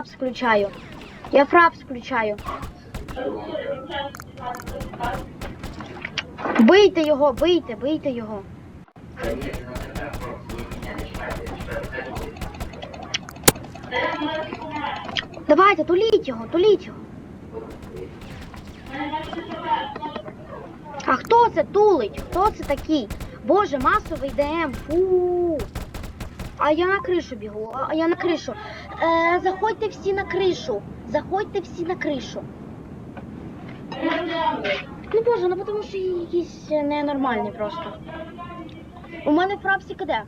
фрапс включаю. Я фрапс включаю. Бийте його, бийте, бийте його. Давайте, туліть його, туліть його. А хто це тулить? Хто це такий? Боже, масовий ДМ. Фу. А я на кришу бігу, а я на кришу. Е, заходьте всі на кришу. Заходьте всі на кришу. Ну боже, ну тому що якісь ненормальні просто. У мене фрапсі киде.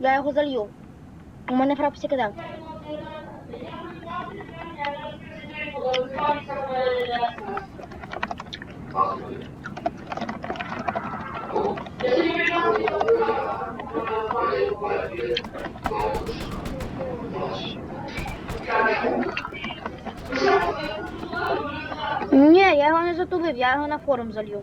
Я його залью. У мене фрапсі киде. Ні, я його не затулив, я його на форум залью.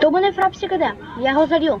То мене фрапсі киде, я його залью.